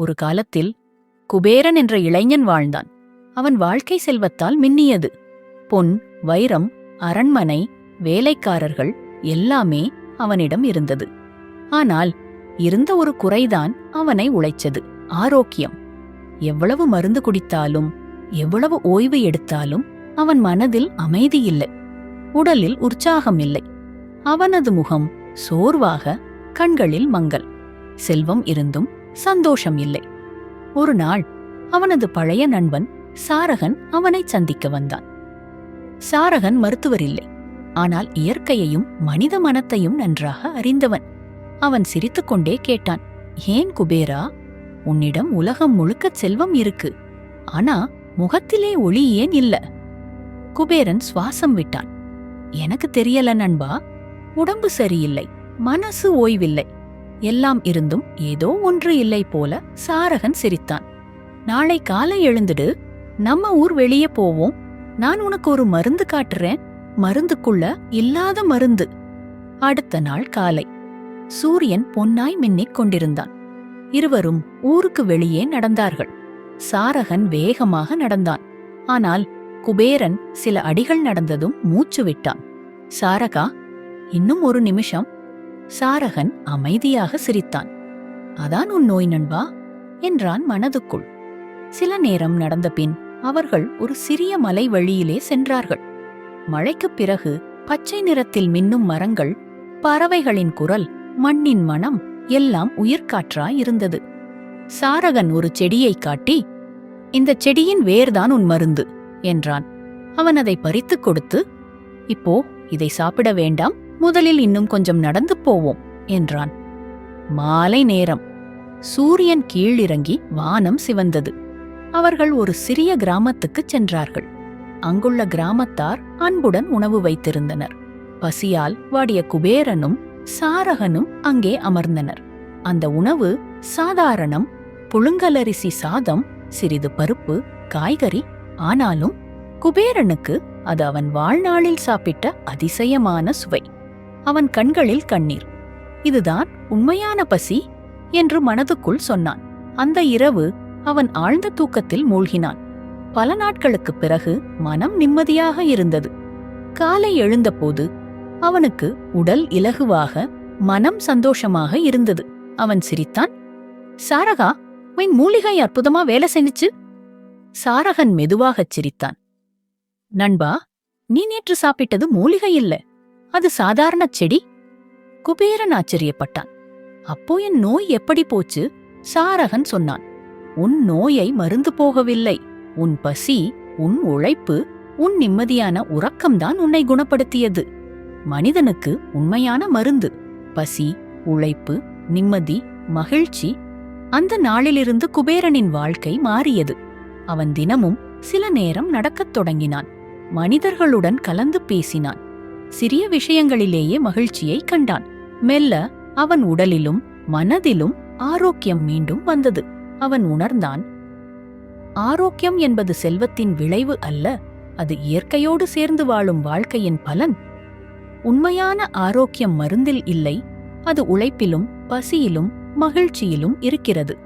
ஒரு காலத்தில் குபேரன் என்ற இளைஞன் வாழ்ந்தான். அவன் வாழ்க்கை செல்வத்தால் மின்னியது. பொன் வைரம் அரண்மனை வேலைக்காரர்கள் எல்லாமே அவனிடம் இருந்தது. ஆனால் இருந்த ஒரு குறைதான் அவனை உழைச்சது ஆரோக்கியம். எவ்வளவு மருந்து குடித்தாலும் எவ்வளவு ஓய்வு எடுத்தாலும் அவன் மனதில் அமைதி இல்லை உடலில் உற்சாகம் இல்லை அவனது முகம் சோர்வாக கண்களில் மங்கல் செல்வம் இருந்தும் சந்தோஷம் இல்லை ஒரு நாள் அவனது பழைய நண்பன் சாரகன் அவனைச் சந்திக்க வந்தான். சாரகன் மருத்துவர் இல்லை ஆனால் இயற்கையையும் மனித மனத்தையும் நன்றாக அறிந்தவன். அவன் சிரித்துக்கொண்டே கேட்டான் ஏன் குபேரா? உன்னிடம் உலகம் முழுக்க செல்வம் இருக்கு. ஆனா முகத்திலே ஒளி ஏன் இல்ல? குபேரன் சுவாசம் விட்டான் எனக்கு தெரியல நண்பா. உடம்பு சரியில்லை மனசு ஓய்வில்லை. எல்லாம் இருந்தும் ஏதோ ஒன்று இல்லை போல சாரகன் சிரித்தான். நாளை காலை எழுந்துடு. நம்ம ஊர் வெளியே போவோம். நான் உனக்கு ஒரு மருந்து காட்டுறேன். மருந்துக்குள்ள இல்லாத மருந்து. அடுத்த நாள் காலை. சூரியன் பொன்னாய் மின்னிக் கொண்டிருந்தான். இருவரும் ஊருக்கு வெளியே நடந்தார்கள். சாரகன் வேகமாக நடந்தான். ஆனால் குபேரன் சில அடிகள் நடந்ததும் மூச்சு விட்டான். சாரகா இன்னும் ஒரு நிமிஷம். சாரகன் அமைதியாக சிரித்தான். அதான் உன் நோய் நண்பா? என்றான் மனதுக்குள். சில நேரம் நடந்த பின் அவர்கள் ஒரு சிறிய மலை வழியிலே சென்றார்கள். மழைக்குப் பிறகு பச்சை நிறத்தில் மின்னும் மரங்கள் பறவைகளின் குரல் மண்ணின் மனம் எல்லாம் உயிர்காற்றாய் இருந்தது. சாரகன் ஒரு செடியைக் காட்டி இந்த செடியின் வேர்தான் உன் மருந்து என்றான். அவன் அதை பறித்துக் கொடுத்து இப்போ இதை சாப்பிட வேண்டாம் முதலில் இன்னும் கொஞ்சம் நடந்து போவோம் என்றான். மாலை நேரம். சூரியன் கீழிறங்கி வானம் சிவந்தது. அவர்கள் ஒரு சிறிய கிராமத்துக்குச் சென்றார்கள். அங்குள்ள கிராமத்தார் அன்புடன் உணவு வைத்திருந்தனர். பசியால் வாடிய குபேரனும் சாரகனும் அங்கே அமர்ந்தனர். அந்த உணவு சாதாரணம் புழுங்கலரிசி சாதம் சிறிது பருப்பு காய்கறி ஆனாலும் குபேரனுக்கு அது அவன் வாழ்நாளில் சாப்பிட்ட அதிசயமான சுவை. அவன் கண்களில் கண்ணீர். இதுதான் உண்மையான பசி என்று மனதுக்குள் சொன்னான். அந்த இரவு அவன் ஆழ்ந்த தூக்கத்தில் மூழ்கினான். பல நாட்களுக்குப் பிறகு மனம் நிம்மதியாக இருந்தது. காலை எழுந்தபோது அவனுக்கு உடல் இலகுவாக மனம் சந்தோஷமாக இருந்தது. அவன் சிரித்தான். சாரகா உன் மூலிகை அற்புதமா வேலை செஞ்சுச்சு. சாரகன் மெதுவாகச் சிரித்தான். நண்பா நீ நேற்று சாப்பிட்டது மூலிகை இல்ல. அது சாதாரண செடி? குபேரன் ஆச்சரியப்பட்டான். அப்போ என் நோய் எப்படி போச்சு? சாரகன் சொன்னான். உன் நோயை மருந்து போகவில்லை. உன் பசி உன் உழைப்பு உன் நிம்மதியான உறக்கம்தான் உன்னை குணப்படுத்தியது. மனிதனுக்கு உண்மையான மருந்து பசி உழைப்பு நிம்மதி மகிழ்ச்சி அந்த நாளிலிருந்து குபேரனின் வாழ்க்கை மாறியது. அவன் தினமும் சில நேரம் நடக்கத் தொடங்கினான். மனிதர்களுடன் கலந்து பேசினான். சிறிய விஷயங்களிலேயே மகிழ்ச்சியை கண்டான். மெல்ல அவன் உடலிலும் மனதிலும் ஆரோக்கியம் மீண்டும் வந்தது. அவன் உணர்ந்தான் ஆரோக்கியம் என்பது செல்வத்தின் விளைவு அல்ல அது இயற்கையோடு சேர்ந்து வாழும் வாழ்க்கையின் பலன். உண்மையான ஆரோக்கியம் மருந்தில் இல்லை அது உழைப்பிலும் பசியிலும் மகிழ்ச்சியிலும் இருக்கிறது.